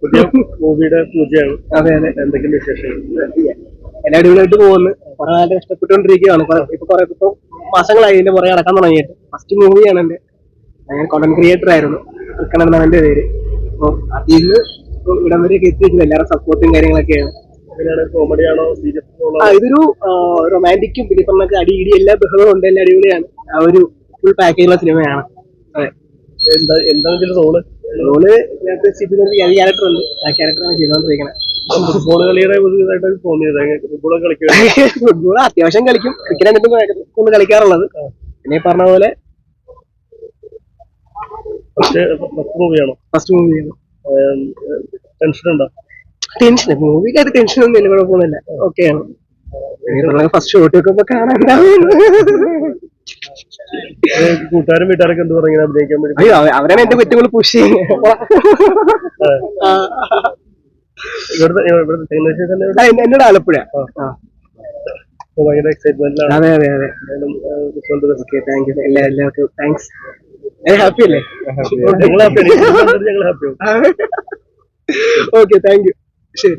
പുതിയ മൂവിയുടെ പൂജയാണ്. അതെ അതെ. എന്തൊക്കെയാണ് വിശേഷങ്ങൾ എല്ലാം അടിപൊളിയായിട്ട് പോകുന്നു. കുറെ നാളെ കഷ്ടപ്പെട്ടുകൊണ്ടിരിക്കുകയാണ് ഇപ്പൊ കുറെ ഇപ്പൊ മാസങ്ങളായി ഇതിന്റെ പുറകെ നടക്കാൻ തുടങ്ങിയിട്ട്. ഫസ്റ്റ് മൂവിയാണ് എന്റെ. ഞാൻ കോണ്ടന്റ് ക്രിയേറ്റർ ആയിരുന്നു. എന്നാണ് എന്റെ പേര്. അപ്പൊ അതിൽ നിന്ന് ഇവിടം വരെയൊക്കെ എത്തിയിട്ടുണ്ട് എല്ലാവരും സപ്പോർട്ടും കാര്യങ്ങളൊക്കെയാണ്. ആ ഇതൊരു റൊമാന്റിക്കും പിന്നെ പറഞ്ഞൊക്കെ അടി ഇടി എല്ലാ ബഹളവും ഉണ്ട്. എല്ലാം അടിപൊളിയാണ്. ആ ഒരു ഫുൾ പാക്കേജുള്ള സിനിമയാണ് അതെ. എന്താ എന്താ റോൾ റോൾ ഇതിനകത്ത് സിബി ക്യാരക്ടർ ഉണ്ട്. ആ ക്യാരക്ടറാണ് ചെയ്തുകൊണ്ടിരിക്കുന്നത് ഫുട്ബോൾ കളിയുടെ പുതിയതായിട്ട് തോന്നിയത്. ഫുട്ബോൾ കളിക്കുക ഫുട്ബോൾ അത്യാവശ്യം കളിക്കും. ക്രിക്കറ്റ് എന്നിട്ട് ഒന്ന് കളിക്കാറുള്ളത്. പിന്നെ പറഞ്ഞ പോലെ ഫസ്റ്റ് മൂവിയാണോ ഫസ്റ്റ് മൂവിയാണ് ടെൻഷൻ ഉണ്ടോ? ടെൻഷൻ ഒന്നും ഇല്ല. കുഴപ്പമൊന്നുമില്ല. ഓക്കെയാണ് ഫസ്റ്റ് ഷോട്ട് കാണാണ്ടാവും ഏഹ് കൂട്ടുകാരും വീട്ടുകാരൊക്കെ എന്ത് പറഞ്ഞു? അഭിനയിക്കാൻ വേണ്ടി അയ്യോ അവരാണ് എന്റെ കുറ്റങ്ങൾ പുഷ് എന്നോട് ആലപ്പുഴ ഭയങ്കര എക്സൈറ്റ്മെന്റിലാണ് അതെ അതെ അതെ. ഓക്കെ താങ്ക് യു എല്ലാ എല്ലാവർക്കും താങ്ക്സ് ഹാപ്പി അല്ലേ? ഞങ്ങൾ ഹാപ്പിയാണ് ഞങ്ങൾ ഹാപ്പിയാണ് ഓക്കെ താങ്ക് യു ശരി.